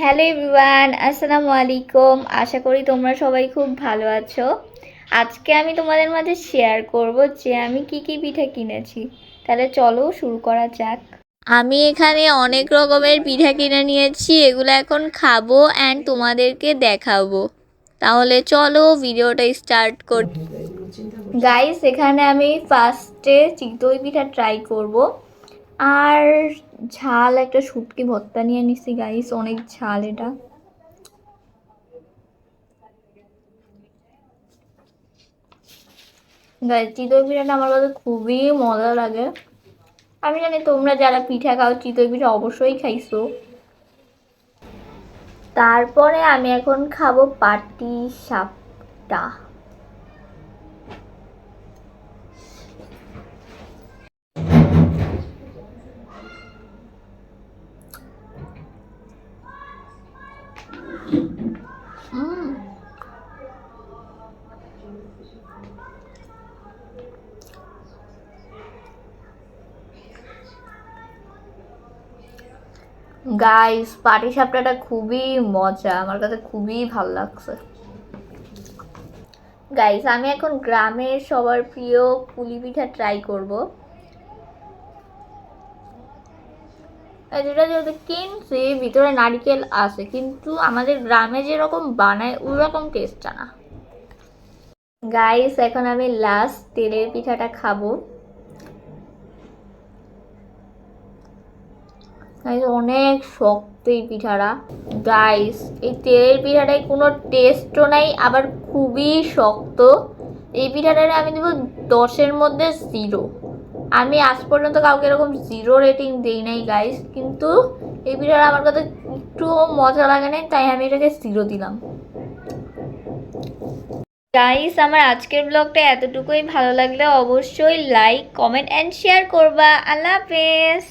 Hello everyone আসসালামু আলাইকুম। আশা করি তোমরা সবাই খুব ভালো আছো। আজকে আমি তোমাদের মাঝে শেয়ার করব যে আমি কি কি পিঠা কিনেছি। তাহলে চলো শুরু করা যাক। আমি এখানে অনেক রকমের পিঠা কিনে নিয়েছি এগুলো এখন খাব অ্যান্ড তোমাদেরকে দেখাবো। তাহলে চলো ভিডিওটা স্টার্ট কর। গাইস এখানে আমি ফার্স্টে চিতই পিঠা ট্রাই করব। আর ঝাল, একটা শুটকি ভর্তা নিয়ে নিছি গাইস অনেক ঝাল এটা। গাইস চিতই পিঠাটা আমার কাছে খুবই মজা লাগে। আমি জানি তোমরা যারা পিঠা খাও, চিতই পিঠা অবশ্যই খাইছো। তারপরে আমি এখন খাব পাটি সাপটা। গাইস পাটি সাপটাটা খুবই মজা। আমার কাছে খুবই ভালো লাগছে। গাইস আমি এখন গ্রামের সবার প্রিয় পুলি পিঠা ট্রাই করব। যেটা যেহেতু কিনছি, ভিতরে নারকেল আছে, কিন্তু আমাদের গ্রামে যেরকম বানায় ওই রকম টেস্টটা না। গাইস এখন আমি লাস্ট তেলের পিঠাটা খাব। অনেক শক্ত এই পিঠাটা গাইস এই তেলের পিঠাটায় কোনো টেস্টও নাই, আবার খুবই শক্ত। এই পিঠাটারে আমি দেবো দশের মধ্যে জিরো আমি আজ পর্যন্ত কাউকে এরকম জিরো রেটিং দিই নাই গাইস কিন্তু এই পিঠাটা আমার কাছে একটু মজা লাগে নাই, তাই আমি এটাকে জিরো দিলাম। গাইস আমার আজকের ব্লগটা এতটুকুই। ভালো লাগলে অবশ্যই লাইক কমেন্ট অ্যান্ড শেয়ার করবা। আল্লাহ হাফেজ।